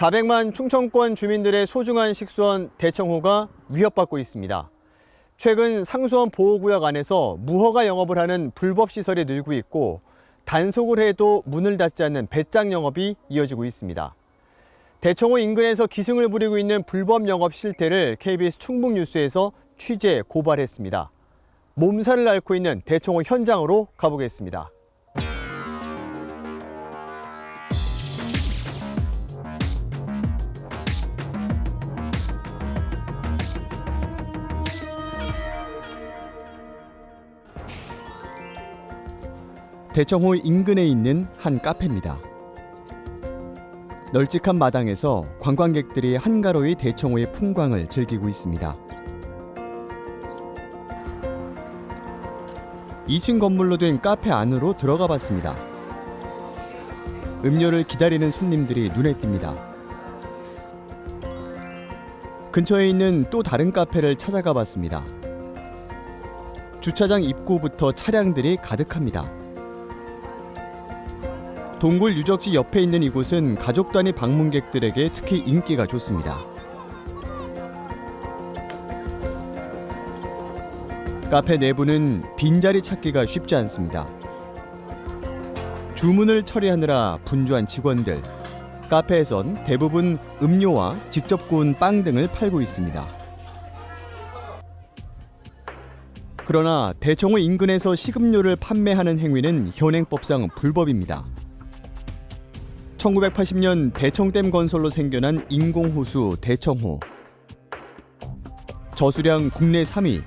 400만 충청권 주민들의 소중한 식수원 대청호가 위협받고 있습니다. 최근 상수원 보호구역 안에서 무허가 영업을 하는 불법 시설이 늘고 있고 단속을 해도 문을 닫지 않는 배짱 영업이 이어지고 있습니다. 대청호 인근에서 기승을 부리고 있는 불법 영업 실태를 KBS 충북 뉴스에서 취재 고발했습니다. 몸살을 앓고 있는 대청호 현장으로 가보겠습니다. 대청호 인근에 있는 한 카페입니다. 널찍한 마당에서 관광객들이 한가로이 대청호의 풍광을 즐기고 있습니다. 2층 건물로 된 카페 안으로 들어가 봤습니다. 음료를 기다리는 손님들이 눈에 띕니다. 근처에 있는 또 다른 카페를 찾아가 봤습니다. 주차장 입구부터 차량들이 가득합니다. 동굴 유적지 옆에 있는 이곳은 가족 단위 방문객들에게 특히 인기가 좋습니다. 카페 내부는 빈자리 찾기가 쉽지 않습니다. 주문을 처리하느라 분주한 직원들. 카페에선 대부분 음료와 직접 구운 빵 등을 팔고 있습니다. 그러나 대청호 인근에서 식음료를 판매하는 행위는 현행법상 불법입니다. 1980년 대청댐 건설로 생겨난 인공호수 대청호. 저수량 국내 3위,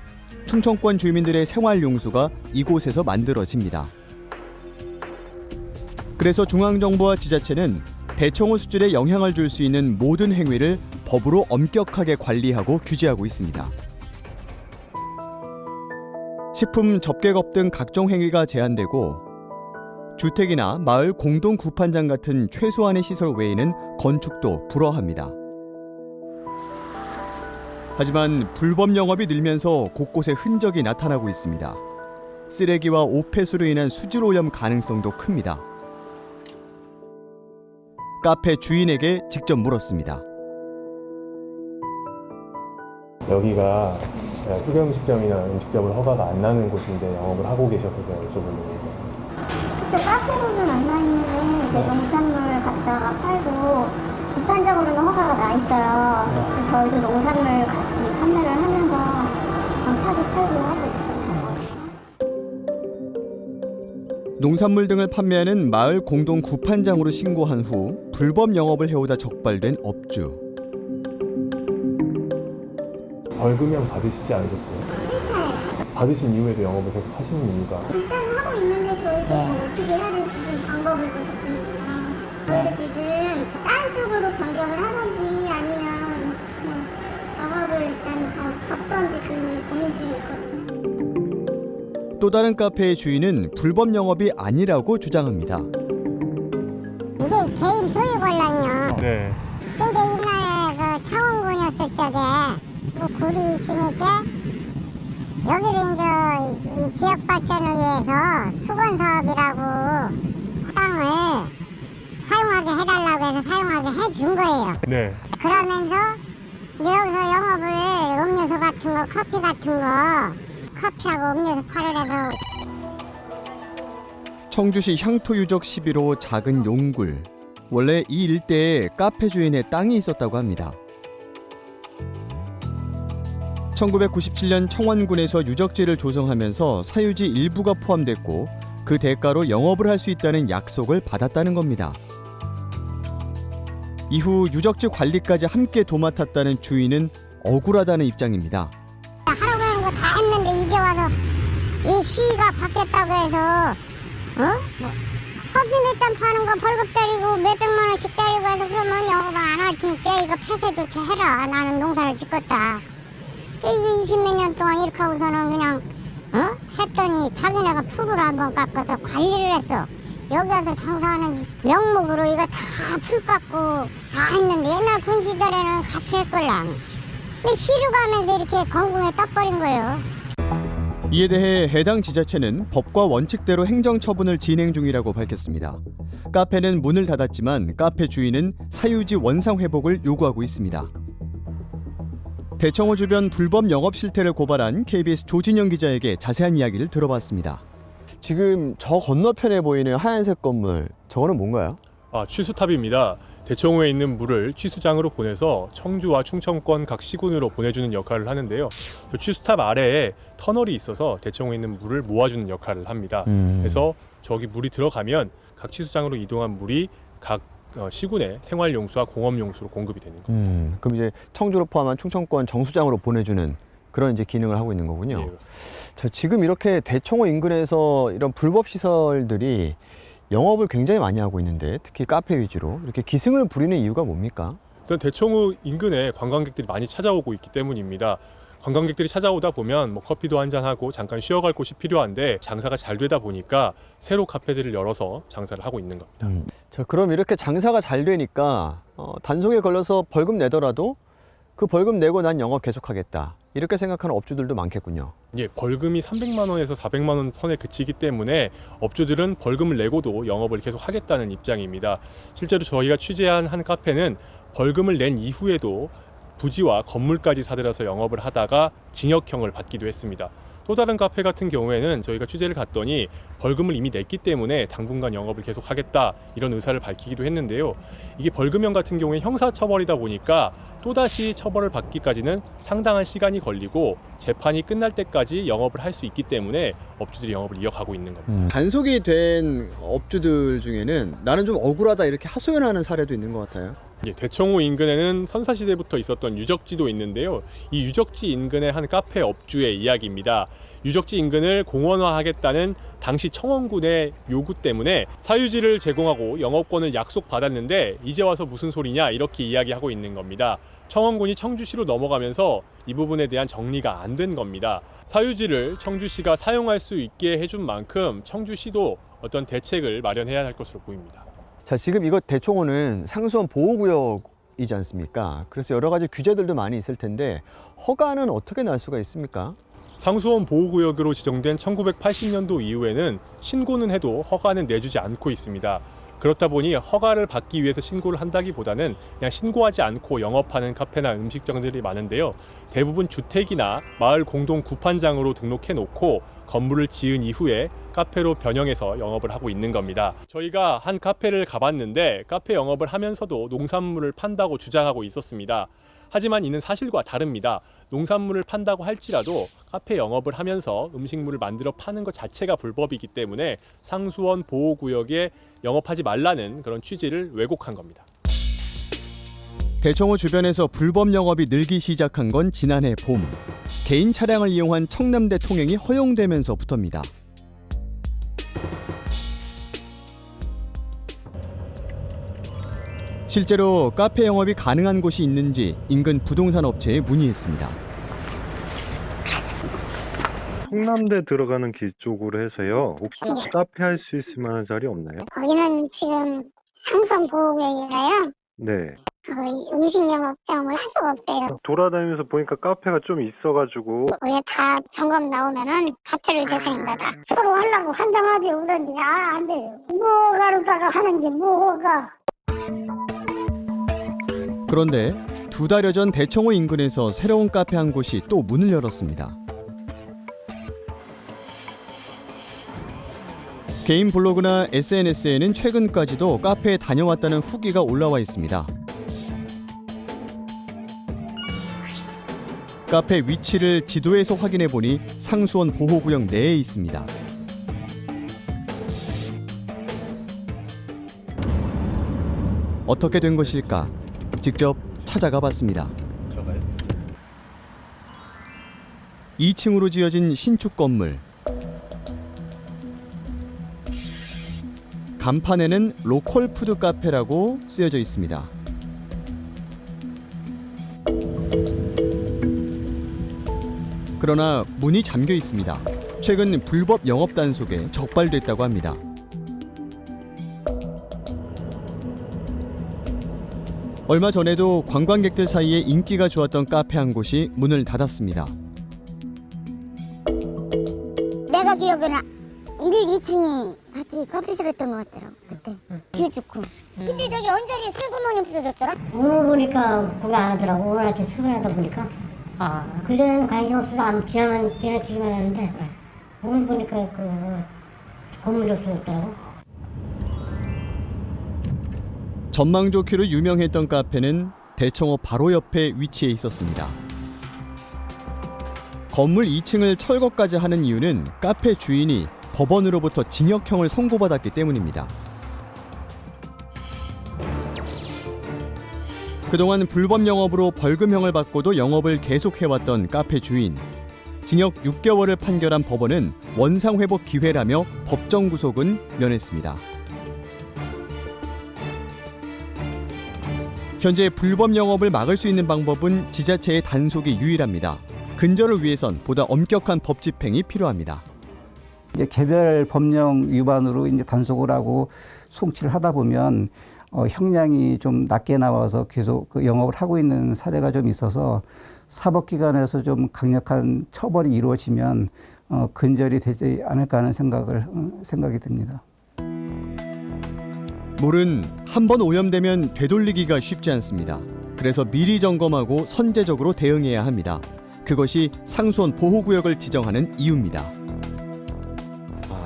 충청권 주민들의 생활 용수가 이곳에서 만들어집니다. 그래서 중앙정부와 지자체는 대청호 수질에 영향을 줄 수 있는 모든 행위를 법으로 엄격하게 관리하고 규제하고 있습니다. 식품 접객업 등 각종 행위가 제한되고 주택이나 마을 공동 구판장 같은 최소한의 시설 외에는 건축도 불허합니다. 하지만 불법 영업이 늘면서 곳곳에 흔적이 나타나고 있습니다. 쓰레기와 오폐수로 인한 수질 오염 가능성도 큽니다. 카페 주인에게 직접 물었습니다. 여기가 흑염식점이나 음식점을 허가가 안 나는 곳인데 영업을 하고 계셔서 제가 여쭤보는 그쪽 카페로는 안 나 있는데 이제 농산물 갖다가 팔고 일반적으로는 허가가 나 있어요. 그래서 저희도 농산물 같이 판매를 하면서 차도 팔고 하고 있어요. 농산물 등을 판매하는 마을 공동 구판장으로 신고한 후 불법 영업을 해오다 적발된 업주. 벌금형 받으시지 않으셨어요? 1차에 받으신 이후에도 영업을 계속 하시는 이유가 일단 하고 있는데 저희도 어떻게 해야 될지 좀 방법을 모르겠어요. 저희도 지금 다른 쪽으로 변경을 하든지 아니면 뭐 영업을 일단 접- 접던지 그 고민 중에 있거든요. 또 다른 카페의 주인은 불법 영업이 아니라고 주장합니다. 이게 개인 소유 권랑이요. 네. 근데 옛날에 그 창원군이었을 적에 그 굴이 있으니까 여기를 이제 이 지역 발전을 위해서 수건 사업이라고 땅을 사용하게 해달라고 해서 사용하게 해준 거예요. 네. 그러면서 여기서 영업을 음료수 같은 거, 커피 같은 거, 커피하고 음료수 팔을 해서 청주시 향토 유적 11호 작은 용굴. 원래 이 일대에 카페 주인의 땅이 있었다고 합니다. 1997년 청원군에서 유적지를 조성하면서 사유지 일부가 포함됐고 그 대가로 영업을 할 수 있다는 약속을 받았다는 겁니다. 이후 유적지 관리까지 함께 도맡았다는 주인은 억울하다는 입장입니다. 하라고 하는 거다 했는데 이제 와서 이 시기가 바뀌었다고 해서 어? 뭐, 커피 몇 잔 파는 거 벌금 때리고 몇 백만 원씩 때리고 해서 그러면 영업 안할 테니까 이거 폐쇄조치 해라 나는 농사를 짓겠다 20몇 년 동안 이렇게 하고서는 그냥 어? 했더니 자기네가 풀을 한번 깎아서 관리를 했어 여기 와서 장사하는 명목으로 이거 다 풀 깎고 다 했는데 옛날 군 시절에는 같이 했걸랑 근데 시루 가면서 이렇게 건궁에 떠버린 거예요 이에 대해 해당 지자체는 법과 원칙대로 행정 처분을 진행 중이라고 밝혔습니다. 카페는 문을 닫았지만 카페 주인은 사유지 원상 회복을 요구하고 있습니다. 대청호 주변 불법 영업 실태를 고발한 KBS 조진영 기자에게 자세한 이야기를 들어봤습니다. 지금 저 건너편에 보이는 하얀색 건물 저거는 뭔가요? 아, 취수탑입니다. 대청호에 있는 물을 취수장으로 보내서 청주와 충청권 각 시군으로 보내주는 역할을 하는데요. 그 취수탑 아래에 터널이 있어서 대청호에 있는 물을 모아주는 역할을 합니다. 음. 그래서 저기 물이 들어가면 각 취수장으로 이동한 물이 각 어, 시군의 생활용수와 공업용수로 공급이 되는 거예요. 음, 그럼 이제 청주를 포함한 충청권 정수장으로 보내주는 그런 이제 기능을 하고 있는 거군요. 예, 그렇습니다. 자, 지금 이렇게 대청호 인근에서 이런 불법 시설들이 영업을 굉장히 많이 하고 있는데 특히 카페 위주로 이렇게 기승을 부리는 이유가 뭡니까? 일단 대청호 인근에 관광객들이 많이 찾아오고 있기 때문입니다. 관광객들이 찾아오다 보면 뭐 커피도 한잔 하고 잠깐 쉬어갈 곳이 필요한데 장사가 잘 되다 보니까 새로 카페들을 열어서 장사를 하고 있는 겁니다. 자, 그럼 이렇게 장사가 잘 되니까 어, 단속에 걸려서 벌금 내더라도 그 벌금 내고 난 영업 계속하겠다 이렇게 생각하는 업주들도 많겠군요. 예, 벌금이 300만 원에서 400만 원 선에 그치기 때문에 업주들은 벌금을 내고도 영업을 계속 하겠다는 입장입니다. 실제로 저희가 취재한 한 카페는 벌금을 낸 이후에도 부지와 건물까지 사들여서 영업을 하다가 징역형을 받기도 했습니다. 또 다른 카페 같은 경우에는 저희가 취재를 갔더니 벌금을 이미 냈기 때문에 당분간 영업을 계속 하겠다 이런 의사를 밝히기도 했는데요. 이게 벌금형 같은 경우에 형사처벌이다 보니까 또다시 처벌을 받기까지는 상당한 시간이 걸리고 재판이 끝날 때까지 영업을 할 수 있기 때문에 업주들이 영업을 이어가고 있는 겁니다. 단속이 된 업주들 중에는 나는 좀 억울하다 이렇게 하소연하는 사례도 있는 것 같아요. 예, 대청호 인근에는 선사시대부터 있었던 유적지도 있는데요. 이 유적지 인근의 한 카페 업주의 이야기입니다. 유적지 인근을 공원화하겠다는 당시 청원군의 요구 때문에 사유지를 제공하고 영업권을 약속받았는데 이제 와서 무슨 소리냐 이렇게 이야기하고 있는 겁니다. 청원군이 청주시로 넘어가면서 이 부분에 대한 정리가 안 된 겁니다. 사유지를 청주시가 사용할 수 있게 해준 만큼 청주시도 어떤 대책을 마련해야 할 것으로 보입니다. 자, 지금 이거 대청호는 상수원 보호구역이지 않습니까? 그래서 여러 가지 규제들도 많이 있을 텐데 허가는 어떻게 날 수가 있습니까? 상수원 보호구역으로 지정된 1980년도 이후에는 신고는 해도 허가는 내주지 않고 있습니다. 그렇다 보니 허가를 받기 위해서 신고를 한다기보다는 그냥 신고하지 않고 영업하는 카페나 음식점들이 많은데요. 대부분 주택이나 마을 공동 구판장으로 등록해 놓고 건물을 지은 이후에 카페로 변형해서 영업을 하고 있는 겁니다. 저희가 한 카페를 가봤는데 카페 영업을 하면서도 농산물을 판다고 주장하고 있었습니다. 하지만 이는 사실과 다릅니다. 농산물을 판다고 할지라도 카페 영업을 하면서 음식물을 만들어 파는 것 자체가 불법이기 때문에 상수원 보호구역에 영업하지 말라는 그런 취지를 왜곡한 겁니다. 대청호 주변에서 불법 영업이 늘기 시작한 건 지난해 봄. 개인 차량을 이용한 청남대 통행이 허용되면서부터입니다. 실제로 카페 영업이 가능한 곳이 있는지 인근 부동산 업체에 문의했습니다. 성남대 들어가는 길 쪽으로 해서요. 혹시 카페 할 수 있을 만한 자리 없나요? 거기는 지금 상선 보호구역이라요. 네. 거기 음식 영업장을 할 수가 없어요. 돌아다니면서 보니까 카페가 좀 있어가지고 거기에 다 점검 나오면은 카트를 대상입니다. 다. 서로 하려고 환장하지 그러니 아, 안 돼요. 뭐가로다가 하는 게 뭐가. 그런데 두 달여 전 대청호 인근에서 새로운 카페 한 곳이 또 문을 열었습니다. 개인 블로그나 SNS에는 최근까지도 카페에 다녀왔다는 후기가 올라와 있습니다. 카페 위치를 지도에서 확인해 보니 상수원 보호구역 내에 있습니다. 어떻게 된 것일까? 직접 찾아가 봤습니다. 2층으로 지어진 신축 건물. 간판에는 로컬 푸드 카페라고 쓰여져 있습니다. 그러나 문이 잠겨 있습니다. 최근 불법 영업 단속에 적발됐다고 합니다. 얼마 전에도 관광객들 사이에 인기가 좋았던 카페 한 곳이 문을 닫았습니다. 내가 기억에는 1, 2층이 같이 커피숍 했던 것 같더라고 그때. 뷰 좋고 근데 저기 언저리에 술구멍이 없어졌더라? 오늘 보니까 그게 안 하더라고. 오늘 아침 출근하다 보니까 아 그전에는 관심 없어서 안 지나만 지나치기만 했는데 오늘 보니까 그 건물이 없어졌더라고 전망 좋기로 유명했던 카페는 대청호 바로 옆에 위치해 있었습니다. 건물 2층을 철거까지 하는 이유는 카페 주인이 법원으로부터 징역형을 선고받았기 때문입니다. 그동안 불법 영업으로 벌금형을 받고도 영업을 계속해왔던 카페 주인. 징역 6개월을 판결한 법원은 원상 회복 기회라며 법정 구속은 면했습니다. 현재 불법 영업을 막을 수 있는 방법은 지자체의 단속이 유일합니다. 근절을 위해선 보다 엄격한 법 집행이 필요합니다. 이제 개별 법령 위반으로 이제 단속을 하고 송치를 하다 보면 어, 형량이 좀 낮게 나와서 계속 그 영업을 하고 있는 사례가 좀 있어서 사법기관에서 좀 강력한 처벌이 이루어지면 어, 근절이 되지 않을까 하는 생각을 어, 생각이 듭니다. 물은 한 번 오염되면 되돌리기가 쉽지 않습니다. 그래서 미리 점검하고 선제적으로 대응해야 합니다. 그것이 상수원 보호구역을 지정하는 이유입니다.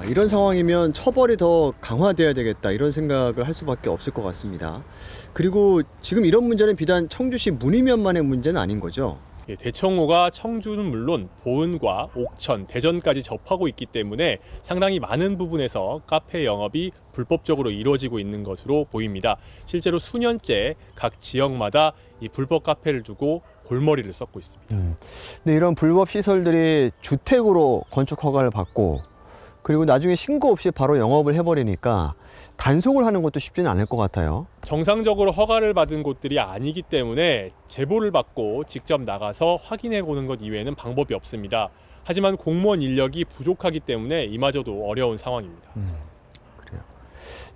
아, 이런 상황이면 처벌이 더 강화돼야 되겠다 이런 생각을 할 수밖에 없을 것 같습니다. 그리고 지금 이런 문제는 비단 청주시 문의면만의 문제는 아닌 거죠. 예, 대청호가 청주는 물론 보은과 옥천, 대전까지 접하고 있기 때문에 상당히 많은 부분에서 카페 영업이 불법적으로 이루어지고 있는 것으로 보입니다. 실제로 수년째 각 지역마다 이 불법 카페를 두고 골머리를 썩고 있습니다. 근데 이런 불법 시설들이 주택으로 건축 허가를 받고 그리고 나중에 신고 없이 바로 영업을 해버리니까 단속을 하는 것도 쉽지는 않을 것 같아요. 정상적으로 허가를 받은 곳들이 아니기 때문에 제보를 받고 직접 나가서 확인해 보는 것 이외에는 방법이 없습니다. 하지만 공무원 인력이 부족하기 때문에 이마저도 어려운 상황입니다.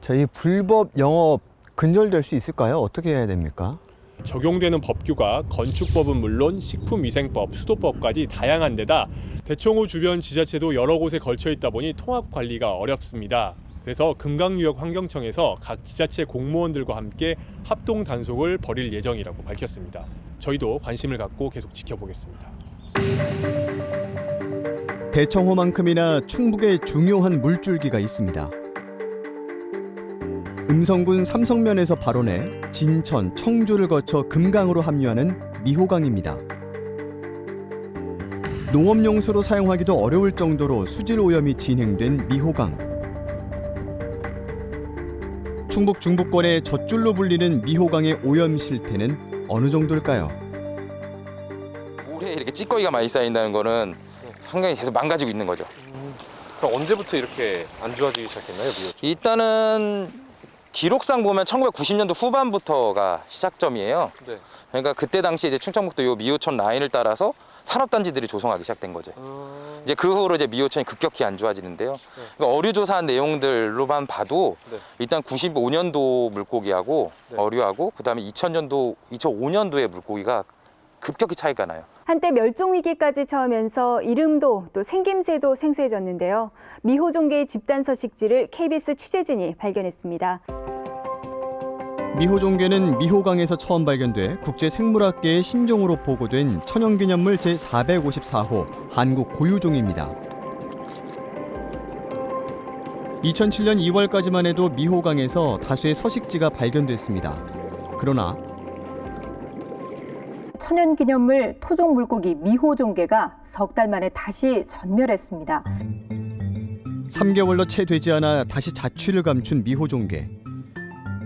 자, 이 불법 영업 근절될 수 있을까요? 어떻게 해야 됩니까? 적용되는 법규가 건축법은 물론 식품위생법, 수도법까지 다양한 데다 대청호 주변 지자체도 여러 곳에 걸쳐 있다 보니 통합 관리가 어렵습니다. 그래서 금강유역 환경청에서 각 지자체 공무원들과 함께 합동 단속을 벌일 예정이라고 밝혔습니다. 저희도 관심을 갖고 계속 지켜보겠습니다. 대청호만큼이나 충북에 중요한 물줄기가 있습니다. 음성군 삼성면에서 발원해 진천, 청주를 거쳐 금강으로 합류하는 미호강입니다. 농업용수로 사용하기도 어려울 정도로 수질 오염이 진행된 미호강. 충북 중부권의 젖줄로 불리는 미호강의 오염 실태는 어느 정도일까요? 물에 이렇게 찌꺼기가 많이 쌓인다는 거는 상당히 계속 망가지고 있는 거죠. 그럼 언제부터 이렇게 안 좋아지기 시작했나요, 미호초? 일단은 기록상 보면 1990년도 후반부터가 시작점이에요. 네. 그러니까 그때 당시 이제 충청북도 요 미호천 라인을 따라서 산업단지들이 조성하기 시작된 거죠. 이제 그 후로 이제 미호천이 급격히 안 좋아지는데요. 그러니까 어류 조사한 내용들로만 봐도 네. 일단 95년도 물고기하고 네. 어류하고 그다음에 2000년도, 2005년도에 물고기가 급격히 차이가 나요. 한때 멸종 위기까지 처하면서 이름도 또 생김새도 생소해졌는데요. 미호종계의 집단 서식지를 KBS 취재진이 발견했습니다. 미호종계는 미호강에서 처음 발견돼 국제 생물학계의 신종으로 보고된 천연기념물 제454호 한국 고유종입니다. 2007년 2월까지만 해도 미호강에서 다수의 서식지가 발견됐습니다. 그러나 천연기념물 토종 물고기 미호종계가 석 달 만에 다시 전멸했습니다. 3개월로 채 되지 않아 다시 자취를 감춘 미호종계.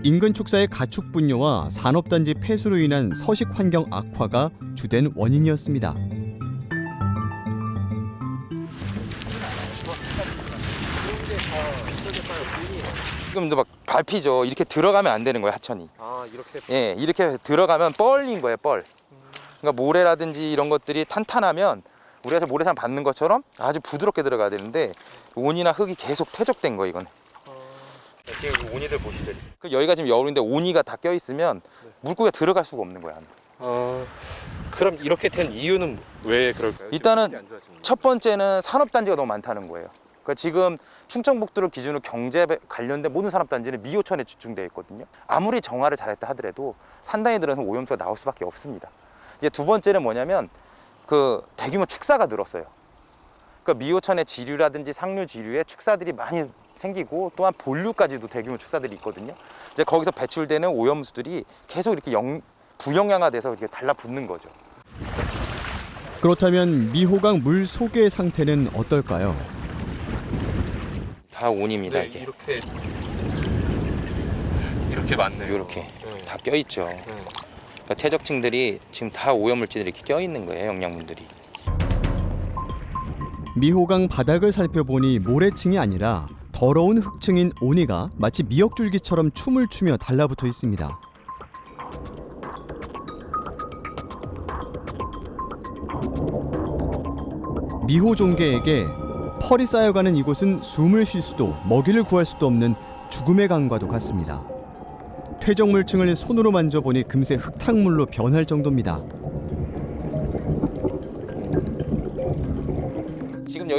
인근 축사의 가축 분뇨와 산업단지 폐수로 인한 서식 환경 악화가 주된 원인이었습니다. 지금도 막 밟히죠. 이렇게 들어가면 안 되는 거예요, 하천이. 아, 이렇게 예, 이렇게 들어가면 뻘인 거예요, 뻘. 그러니까 모래라든지 이런 것들이 탄탄하면 우리가 저 모래산 받는 것처럼 아주 부드럽게 들어가야 되는데 온이나 흙이 계속 퇴적된 거예요, 이건. 지금 온이들 보시죠. 그 여기가 지금 여울인데 온이가 다 껴 있으면 물고기가 들어갈 수가 없는 거야. 어, 그럼 이렇게 된 이유는 왜 그럴까요? 일단은 지금 안 좋아지는 첫 번째는 산업단지가 너무 많다는 거예요. 그러니까 지금 충청북도를 기준으로 경제 관련된 모든 산업단지는 미호천에 집중되어 있거든요. 아무리 정화를 잘했다 하더라도 산단에 들어서 오염수가 나올 수밖에 없습니다. 이제 두 번째는 뭐냐면 그 대규모 축사가 늘었어요. 그러니까 미호천의 지류라든지 상류 지류에 축사들이 많이 생기고 또한 본류까지도 대규모 축사들이 있거든요. 이제 거기서 배출되는 오염수들이 계속 이렇게 영, 부영양화돼서 이렇게 달라붙는 거죠. 그렇다면 미호강 물 속의 상태는 어떨까요? 다 온입니다 네, 이게. 이렇게 이렇게 많네요. 이렇게 네. 다 껴 있죠. 네. 그러니까 퇴적층들이 지금 다 오염물질들이 이렇게 껴 있는 거예요, 영양분들이. 미호강 바닥을 살펴보니 모래층이 아니라 더러운 흙층인 오니가 마치 미역줄기처럼 춤을 추며 달라붙어 있습니다. 미호종계에게 펄이 쌓여가는 이곳은 숨을 쉴 수도 먹이를 구할 수도 없는 죽음의 강과도 같습니다. 퇴적물층을 손으로 만져보니 금세 흙탕물로 변할 정도입니다.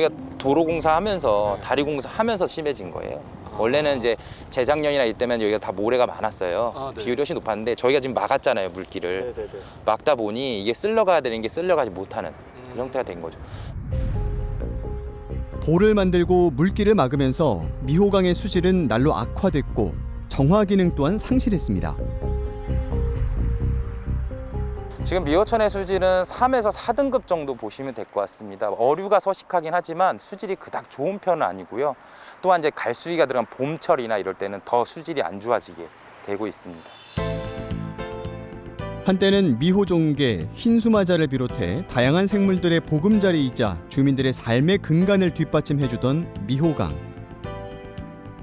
여기가 도로 공사하면서 다리 공사하면서 심해진 거예요. 원래는 이제 재작년이나 이때면 여기가 다 모래가 많았어요. 아, 네. 비율이 훨씬 높았는데 저희가 지금 막았잖아요, 물길을. 네네네. 막다 보니 이게 쓸려가야 되는 게 쓸려가지 못하는 음. 그 형태가 된 거죠. 돌을 만들고 물길을 막으면서 미호강의 수질은 날로 악화됐고 정화 기능 또한 상실했습니다. 지금 미호천의 수질은 3에서 4등급 정도 보시면 될 것 같습니다. 어류가 서식하긴 하지만 수질이 그닥 좋은 편은 아니고요. 또한 이제 갈수위가 들어간 봄철이나 이럴 때는 더 수질이 안 좋아지게 되고 있습니다. 한때는 미호종계, 흰수마자를 비롯해 다양한 생물들의 보금자리이자 주민들의 삶의 근간을 뒷받침해주던 미호강.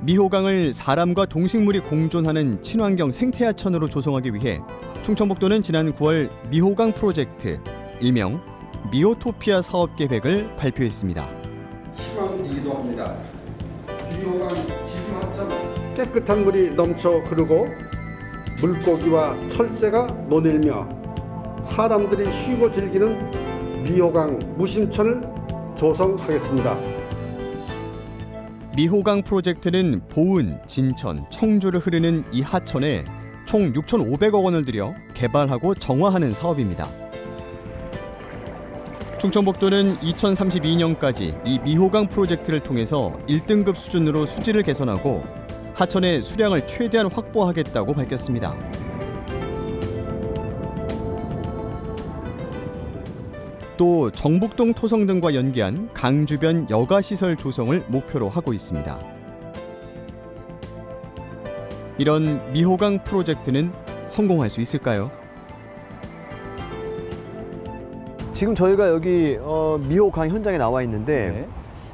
미호강을 사람과 동식물이 공존하는 친환경 생태하천으로 조성하기 위해 충청북도는 지난 9월 미호강 프로젝트, 일명 미오토피아 사업 계획을 발표했습니다. 희망이기도 합니다. 비호강 지류 하천 깨끗한 물이 넘쳐 흐르고 물고기와 철새가 노닐며 사람들이 쉬고 즐기는 미호강 무심천을 조성하겠습니다. 미호강 프로젝트는 보은, 진천, 청주를 흐르는 이 하천에 총 6,500억 원을 들여 개발하고 정화하는 사업입니다. 충청북도는 2032년까지 이 미호강 프로젝트를 통해서 1등급 수준으로 수질을 개선하고 하천의 수량을 최대한 확보하겠다고 밝혔습니다. 또 정북동 토성 등과 연계한 강 주변 여가 시설 조성을 목표로 하고 있습니다. 이런 미호강 프로젝트는 성공할 수 있을까요? 지금 저희가 여기 어, 미호강 현장에 나와 있는데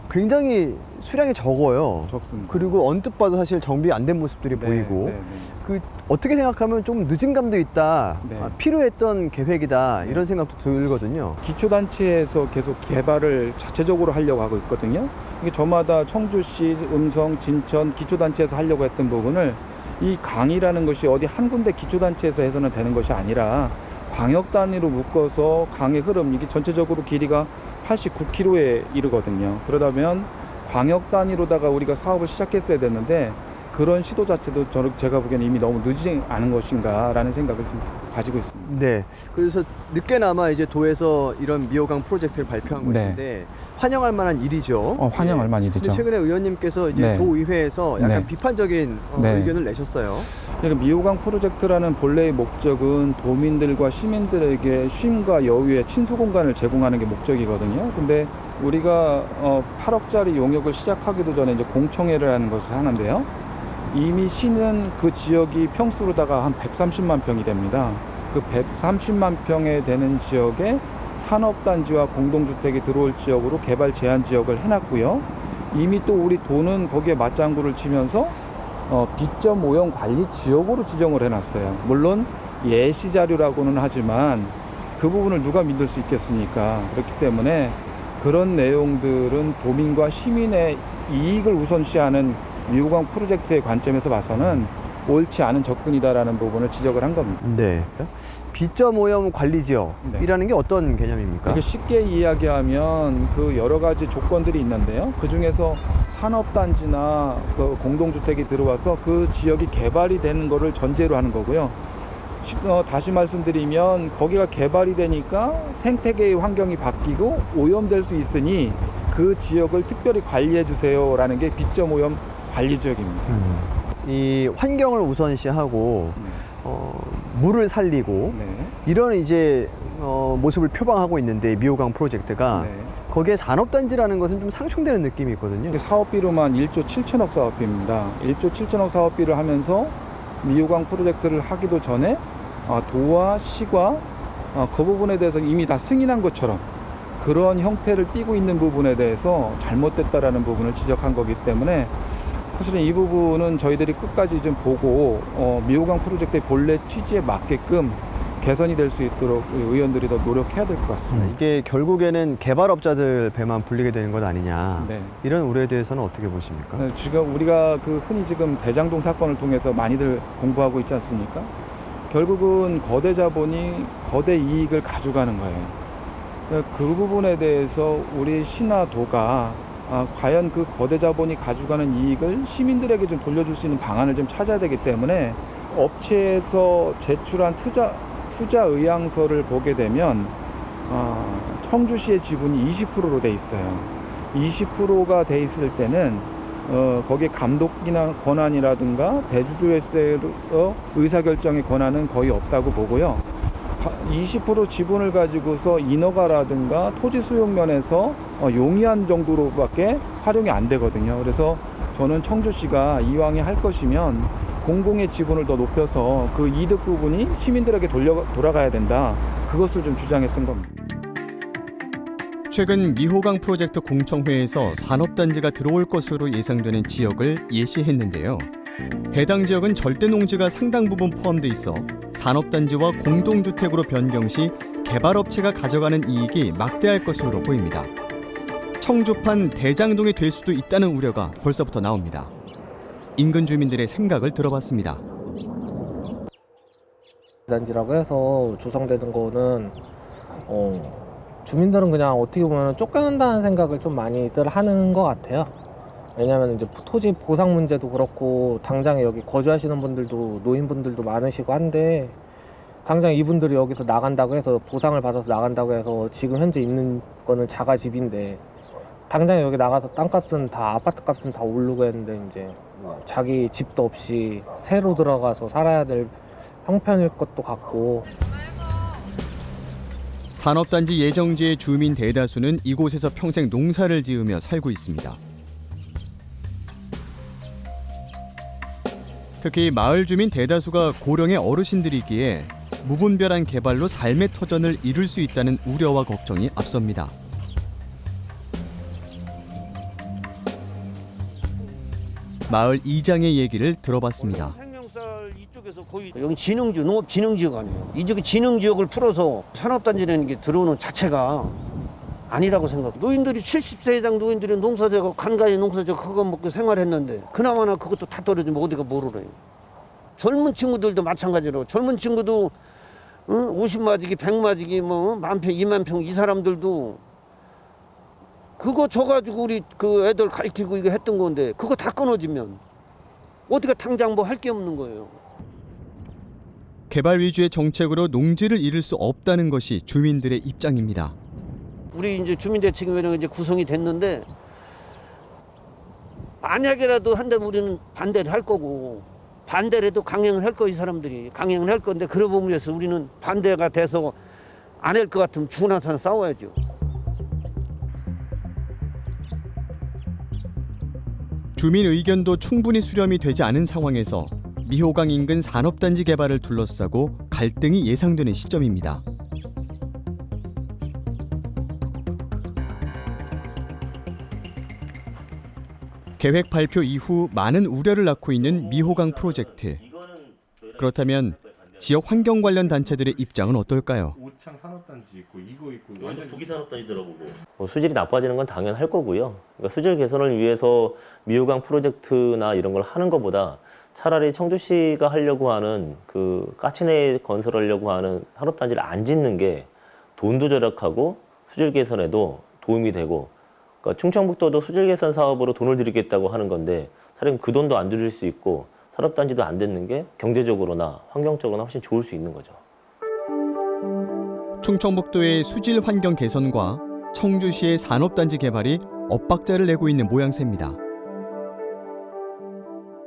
굉장히 수량이 적어요. 적습니다. 그리고 언뜻 봐도 사실 정비 안 된 모습들이 네, 보이고 네, 네. 그 어떻게 생각하면 좀 늦은 감도 있다. 네. 아, 필요했던 계획이다. 이런 생각도 들거든요. 기초단체에서 계속 개발을 자체적으로 하려고 하고 있거든요. 이게 저마다 청주시, 음성, 진천 기초단체에서 하려고 했던 부분을 이 강이라는 것이 어디 한 군데 기초단체에서 해서는 되는 것이 아니라 광역 단위로 묶어서 강의 흐름 이게 전체적으로 길이가 89km에 이르거든요. 그러다면 광역 단위로다가 우리가 사업을 시작했어야 됐는데 그런 시도 자체도 저는 제가 보기에는 이미 너무 늦지 않은 것인가라는 생각을 좀 가지고 있습니다. 네. 그래서 늦게나마 이제 도에서 이런 미호강 프로젝트를 발표한 네. 것인데 환영할 만한 일이죠. 어, 환영할 네. 만일이죠. 근데 최근에 의원님께서 이제 네. 도의회에서 약간 네. 비판적인 어, 네. 의견을 내셨어요. 그러니까 미호강 프로젝트라는 본래의 목적은 도민들과 시민들에게 쉼과 여유의 친수 공간을 제공하는 게 목적이거든요. 근데 우리가 어, 8억짜리 용역을 시작하기도 전에 이제 공청회를 하는 것을 하는데요. 이미 시는 그 지역이 평수로다가 한 130만 평이 됩니다. 그 130만 평에 되는 지역에 산업단지와 공동주택이 들어올 지역으로 개발 제한 지역을 해놨고요. 이미 또 우리 도는 거기에 맞장구를 치면서 어, 비점 오염 관리 지역으로 지정을 해놨어요. 물론 예시 자료라고는 하지만 그 부분을 누가 믿을 수 있겠습니까? 그렇기 때문에 그런 내용들은 도민과 시민의 이익을 우선시하는 미호강 프로젝트의 관점에서 봐서는 옳지 않은 접근이다라는 부분을 지적을 한 겁니다. 네. 비점 오염 관리 지역이라는 게 어떤 개념입니까? 쉽게 이야기하면 그 여러 가지 조건들이 있는데요. 그 중에서 산업단지나 그 공동주택이 들어와서 그 지역이 개발이 되는 거를 전제로 하는 거고요. 시- 어, 다시 말씀드리면 거기가 개발이 되니까 생태계의 환경이 바뀌고 오염될 수 있으니 그 지역을 특별히 관리해 주세요라는 게 비점 오염 관리 지역입니다. 음. 이 환경을 우선시하고 어, 물을 살리고 네. 이런 이제 어, 모습을 표방하고 있는데 미호강 프로젝트가 네. 거기에 산업단지라는 것은 좀 상충되는 느낌이 있거든요. 사업비로만 1조 7천억 사업비입니다. 1조 7천억 사업비를 하면서 미호강 프로젝트를 하기도 전에 아, 도와 시가 아, 그 부분에 대해서 이미 다 승인한 것처럼 그런 형태를 띠고 있는 부분에 대해서 잘못됐다라는 부분을 지적한 거기 때문에 사실은 이 부분은 저희들이 끝까지 좀 보고 어, 미호강 프로젝트의 본래 취지에 맞게끔 개선이 될 수 있도록 의원들이 더 노력해야 될 것 같습니다. 이게 결국에는 개발업자들 배만 불리게 되는 것 아니냐. 네. 이런 우려에 대해서는 어떻게 보십니까? 네, 지금 우리가 그 흔히 지금 대장동 사건을 통해서 많이들 공부하고 있지 않습니까? 결국은 거대 자본이 거대 이익을 가져가는 거예요. 그 부분에 대해서 우리 시나 도가 아, 과연 그 거대 자본이 가져가는 이익을 시민들에게 좀 돌려줄 수 있는 방안을 좀 찾아야 되기 때문에 업체에서 제출한 투자 투자 의향서를 보게 되면 아, 청주시의 지분이 20%로 돼 있어요. 20%가 돼 있을 때는 어, 거기에 감독이나 권한이라든가 대주주에서 의사결정의 권한은 거의 없다고 보고요. 가- 20% 지분을 가지고서 인허가라든가 토지 수용 면에서 어, 용이한 정도로밖에 활용이 안 되거든요. 그래서 저는 청주시가 이왕에 할 것이면 공공의 지분을 더 높여서 그 이득 부분이 시민들에게 돌려 돌아가야 된다. 그것을 좀 주장했던 겁니다. 최근 미호강 프로젝트 공청회에서 산업단지가 들어올 것으로 예상되는 지역을 예시했는데요. 해당 지역은 절대 농지가 상당 부분 포함돼 있어 산업단지와 공동주택으로 변경 시 개발업체가 가져가는 이익이 막대할 것으로 보입니다. 청주판 대장동이 될 수도 있다는 우려가 벌써부터 나옵니다. 인근 주민들의 생각을 들어봤습니다. 단지라고 해서 조성되는 거는 어, 주민들은 그냥 어떻게 보면 쫓겨난다는 생각을 좀 많이들 하는 것 같아요. 왜냐하면 이제 토지 보상 문제도 그렇고 당장에 여기 거주하시는 분들도 노인분들도 많으시고 한데 당장 이분들이 여기서 나간다고 해서 보상을 받아서 나간다고 해서 지금 현재 있는 거는 자가 집인데 당장 여기 나가서 땅값은 다 아파트 값은 다 오르고 했는데 이제 뭐 자기 집도 없이 새로 들어가서 살아야 될 형편일 것도 같고 산업단지 예정지의 주민 대다수는 이곳에서 평생 농사를 지으며 살고 있습니다. 특히 마을 주민 대다수가 고령의 어르신들이기에 무분별한 개발로 삶의 터전을 이룰 수 있다는 우려와 걱정이 앞섭니다. 마을 이장의 얘기를 들어봤습니다. 여기 진흥지역, 농업 진흥지역 아니에요. 이쪽에 진흥지역을 풀어서 산업단지라는 게 들어오는 자체가 아니라고 생각. 노인들이 70세 이상 노인들이 농사지고 간간히 농사지고 그거 먹고 생활했는데 그나마나 그것도 다 떨어지면 어디가 모르래요. 젊은 친구들도 마찬가지로 젊은 친구도 응? 50마지기, 100마지기, 뭐 만평, 2만 평 이 사람들도 그거 줘가지고 우리 그 애들 가르치고 이거 했던 건데 그거 다 끊어지면 어떻게 당장 뭐 할 게 없는 거예요. 개발 위주의 정책으로 농지를 잃을 수 없다는 것이 주민들의 입장입니다. 우리 이제 주민대책위원회가 이제 구성이 됐는데 만약이라도 한다면 우리는 반대를 할 거고 반대를 해도 강행을 할 거 이 사람들이 강행을 할 건데 그런 부분에서 우리는 반대가 돼서 안 할 것 같으면 사나 싸워야죠. 주민 의견도 충분히 수렴이 되지 않은 상황에서 미호강 인근 산업단지 개발을 둘러싸고 갈등이 예상되는 시점입니다. 계획 발표 이후 많은 우려를 낳고 있는 미호강 프로젝트. 그렇다면 지역 환경 관련 단체들의 입장은 어떨까요? 오창 산업단지 있고 이거 있고 완전 부기 산업단지더라고요. 뭐 수질이 나빠지는 건 당연할 거고요. 그러니까 수질 개선을 위해서 미호강 프로젝트나 이런 걸 하는 것보다 차라리 청주시가 하려고 하는 그 까치내 건설하려고 하는 산업단지를 안 짓는 게 돈도 절약하고 수질 개선에도 도움이 되고 그러니까 충청북도도 수질 개선 사업으로 돈을 들이겠다고 하는 건데 차라리 그 돈도 안 들일 수 있고 산업단지도 안 듣는 게 경제적으로나 환경적으로나 훨씬 좋을 수 있는 거죠. 충청북도의 수질 환경 개선과 청주시의 산업단지 개발이 엇박자를 내고 있는 모양새입니다.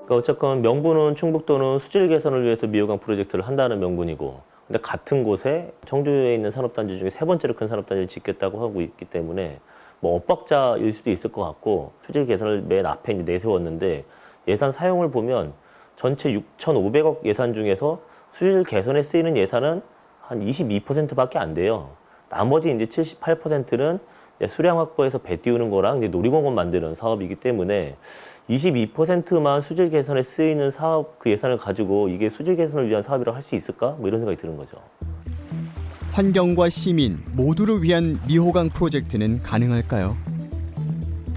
그러니까 어쨌건 명분은 충북도는 수질 개선을 위해서 미호강 프로젝트를 한다는 명분이고 근데 같은 곳에 청주에 있는 산업단지 중에 세 번째로 큰 산업단지를 짓겠다고 하고 있기 때문에 뭐 엇박자일 수도 있을 것 같고 수질 개선을 맨 앞에 이제 내세웠는데 예산 사용을 보면 전체 6,500억 예산 중에서 수질 개선에 쓰이는 예산은 한 22%밖에 안 돼요. 나머지 이제 78%는 수량 확보해서 배 띄우는 거랑 이제 놀이공원 만드는 사업이기 때문에 22%만 수질 개선에 쓰이는 사업 그 예산을 가지고 이게 수질 개선을 위한 사업이라고 할 수 있을까? 뭐 이런 생각이 드는 거죠. 환경과 시민 모두를 위한 미호강 프로젝트는 가능할까요?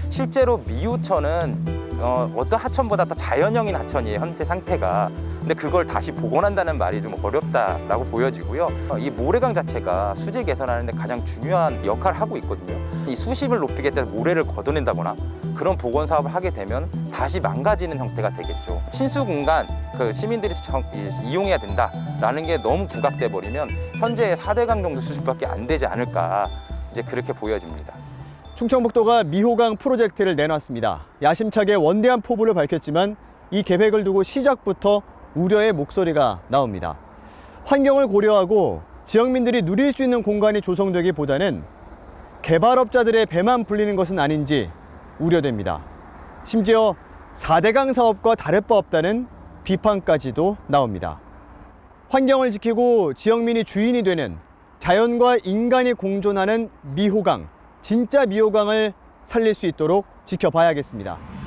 실제로 미호천은 어, 어떤 하천보다 더 자연형인 하천이에요 현재 상태가 근데 그걸 다시 복원한다는 말이 좀 어렵다라고 보여지고요 어, 이 모래강 자체가 수질 개선하는데 가장 중요한 역할을 하고 있거든요 이 수심을 높이겠다는 모래를 걷어낸다거나 그런 복원 사업을 하게 되면 다시 망가지는 형태가 되겠죠 친수 공간 그 시민들이 이용해야 된다라는 게 너무 부각돼 버리면 현재 4대강 정도 수준밖에 안 되지 않을까 이제 그렇게 보여집니다. 충청북도가 미호강 프로젝트를 내놨습니다. 야심차게 원대한 포부를 밝혔지만 이 계획을 두고 시작부터 우려의 목소리가 나옵니다. 환경을 고려하고 지역민들이 누릴 수 있는 공간이 조성되기보다는 개발업자들의 배만 불리는 것은 아닌지 우려됩니다. 심지어 4대강 사업과 다를 바 없다는 비판까지도 나옵니다. 환경을 지키고 지역민이 주인이 되는 자연과 인간이 공존하는 미호강, 진짜 미호강을 살릴 수 있도록 지켜봐야겠습니다.